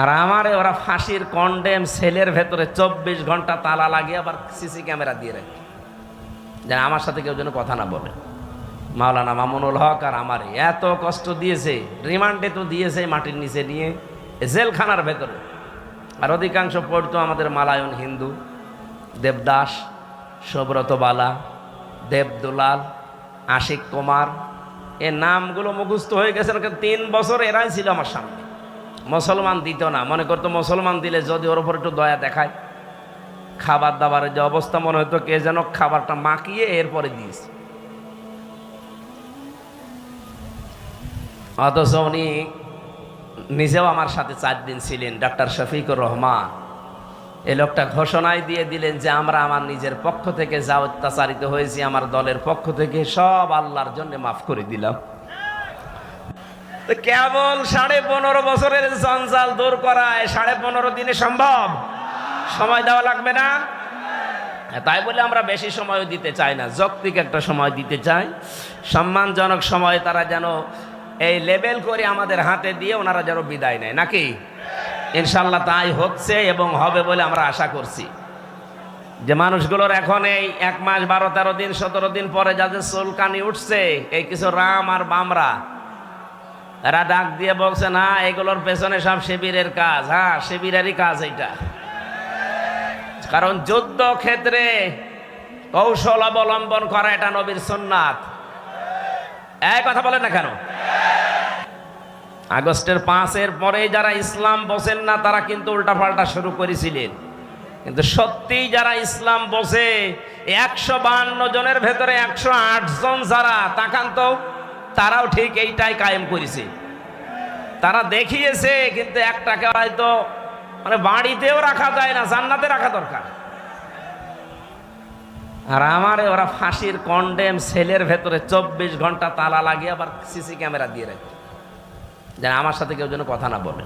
আর আমারে ওরা ফাঁসির কন্ডেম সেলের ভেতরে চব্বিশ ঘণ্টা তালা লাগিয়ে আবার সিসি ক্যামেরা দিয়ে রাখে। যেন আমার সাথে কেউ যেন কথা না বলে। মাওলানা মামুনুল হক আর আমার এত কষ্ট দিয়েছে, রিমান্ডে তো দিয়েছে মাটির নিচে নিয়ে জেলখানার ভেতরে। আর অধিকাংশ পড়তো আমাদের মালায়ন হিন্দু, দেবদাস, সুব্রত বালা, দেবদুলাল, আশিক কুমার, এ নামগুলো মুখস্থ হয়ে গেছে তিন বছর এরাই ছিল আমার সামনে। মুসলমান দিত না। মনে করতো মুসলমান দিলে যদি ওর উপর একটু দয়া দেখায়, খাবার দাবারের যে অবস্থা মনে হতো কে যেন খাবারটা মাখিয়ে এরপরে দিয়েছে। অথচ উনি নিজেও আমার সাথে চার দিন ছিলেন, ডাক্তার শফিকুর রহমান। এ লোকটা ঘোষণায় দিয়ে দিলেন যে, আমরা আমার নিজের পক্ষ থেকে যা অত্যাচারিত হয়েছি, আমার দলের পক্ষ থেকে সব আল্লাহর জন্য মাফ করে দিলাম। তো কেবল সাড়ে পনেরো বছরের জঞ্জাল দূর করায় সাড়ে পনেরো দিনে সম্ভব? সময় দেওয়া লাগবে না? তাই বলে আমরা বেশি সময় দিতে চাই না, যৌক্তিক একটা সময় দিতে চাই। সম্মানজনক সময় তারা যেন এই লেবেল করে আমাদের হাতে দিয়ে ওনারা যেন বিদায় নেয়, নাকি? ইনশাল্লাহ তাই হচ্ছে এবং হবে বলে আমরা আশা করছি। যে মানুষগুলোর এখন এই এক মাস বারো তেরো দিন সতেরো দিন পরে যাদের চুলকানি উঠছে, এই কিছু রাম আর বামরা এরা ডাক দিয়ে বলছে, না, এগুলোর পেছনে সব শিবিরের কাজ। হ্যাঁ শিবিরেরই কাজ এইটা। কারণ যুদ্ধ ক্ষেত্রে কৌশল অবলম্বন করা এটা নবীর সুন্নাত। এই কথা বলেন না কেন? আগস্টের পাঁচের পরে যারা ইসলাম বসেন না, তারা কিন্তু উল্টাপাল্টা শুরু করেছিলেন। কিন্তু সত্যিই যারা ইসলাম বসে একশো বান্ন জনের ভেতরে একশো আট জন যারা, তাকান তো। তারাও ঠিক এইটাই কায়েম করেছে। তারা দেখিয়েছে, কিন্তু একটাকে হয়তো মানে বাড়িতেও রাখা যায় না, জান্নাতে রাখা দরকার। আর আমার ওরা ফাঁসির কন্ডেম সেলের ভেতরে চব্বিশ ঘণ্টা তালা লাগিয়ে আবার সিসি ক্যামেরা দিয়ে রাখে। যেন আমার সাথে কেউ যেন কথা না বলে।